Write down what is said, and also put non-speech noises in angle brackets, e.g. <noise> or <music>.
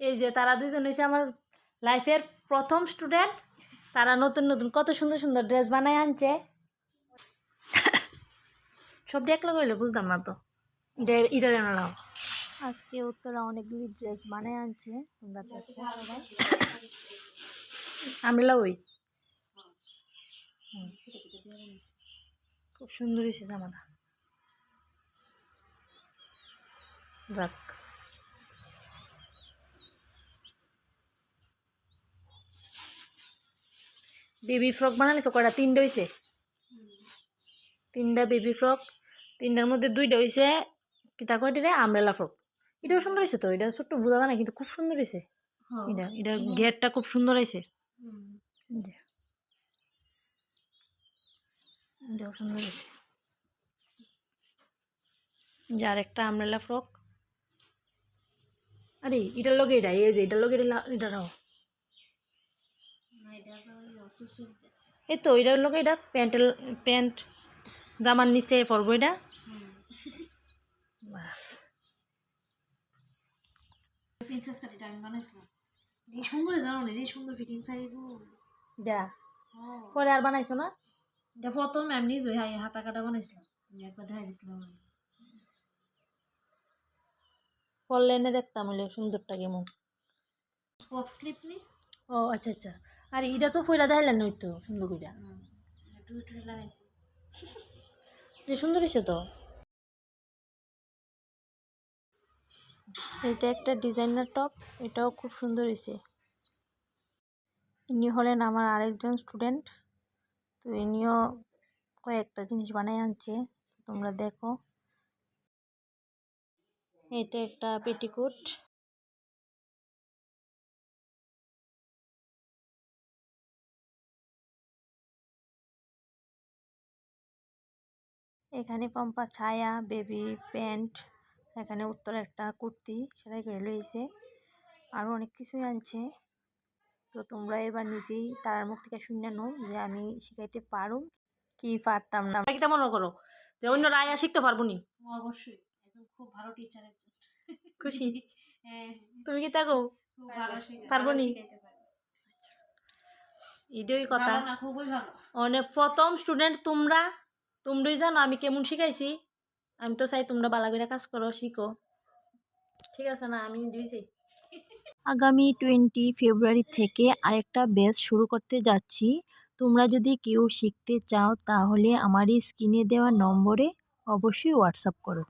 এই যে তারা দুজন হয়েছে আমার লাইফের প্রথম স্টুডেন্ট। তারা নতুন নতুন কত সুন্দর সুন্দর ড্রেস বানায় আনছে। সব দেখলে কইলে বুঝতাম না তো। এটা এটার এনারাও আজকে উত্তরা অনেকগুলি ড্রেস বানায় আনছে তোমরা আমরা ওই খুব সুন্দর হয়েছে জামাটা। যাক। বেবি ফ্রক বানালিস কয়টা তিনটা হয়েছে তিনটা বেবি ফ্রক তিনটার মধ্যে দুইটা হয়েছে কিতা কয়টা রে আমরেলা ফ্রক। এটাও সুন্দর হয়েছে তো এটা ছোট্ট বোঝা না কিন্তু খুব সুন্দর হয়েছে এটা এটার গেটটা খুব সুন্দর হয়েছে এটাও সুন্দর হয়েছে যে আরেকটা আমরেলা ফ্রক। আরে এটার লগে এটা এই যে এটার লগে এটা এটা রাও এই তো এটার লগে এটা প্যান্টের প্যান্ট জামার নিচে পরবো এটা। প্রিন্সেস কাটিটা আমি বানাইছিলাম। এই সুন্দর জানো না যে সুন্দর ফিটিং সাইজ যা। পরে আর বানাইছো না? এটা প্রথম আমি নিজে হাই হাতা কাটা বানাইছিলাম। তুমি একবার দেখাই দিছিলাম আমি দেখতাম সুন্দরটা কেমন। পপ স্লিপ নি? ও আচ্ছা আচ্ছা। আর এটা তো ফইলা দেখাইলেন ওই তো সুন্দর কইরা। যে সুন্দর হয়েছে তো? এটা একটা ডিজাইনার টপ এটাও খুব সুন্দর হয়েছে ইনি হলেন আমার আরেকজন স্টুডেন্ট তো ইনিও কয়েকটা জিনিস বানাই আনছে তোমরা দেখো। এটা একটা পেটিকোট। এখানে পম্পা ছায়া বেবি প্যান্ট এখানে উত্তর একটা কুর্তি সেলাই করে লইছে আরও অনেক কিছুই আনছে। তো তোমরা এবার নিজেই তার মুখ থেকে শুনে নো যে আমি শিখাইতে পারো কি পারতাম না। কি তেমন করো? যে অন্য রায় শিখতে পারব নি অবশ্যই। একদম খুব ভালো টিচার একজন। খুশি? <laughs> হ্যাঁ। তুমি কি শেখায় পারব নি? শিখাইতে এটাই কথা। অনেক প্রথম স্টুডেন্ট তোমরা তোমরাই জানো আমি কেমন শিখাইছি। আমি তো চাই তোমরা বালা করে কাজ করো, শিখো। ঠিক আছে না, আমি দিয়েছি আগামী টোয়েন্টি ফেব্রুয়ারি থেকে আরেকটা ব্যাচ শুরু করতে যাচ্ছি। তোমরা যদি কেউ শিখতে চাও তাহলে আমার এই স্ক্রিনে দেওয়া নম্বরে অবশ্যই হোয়াটসঅ্যাপ করো।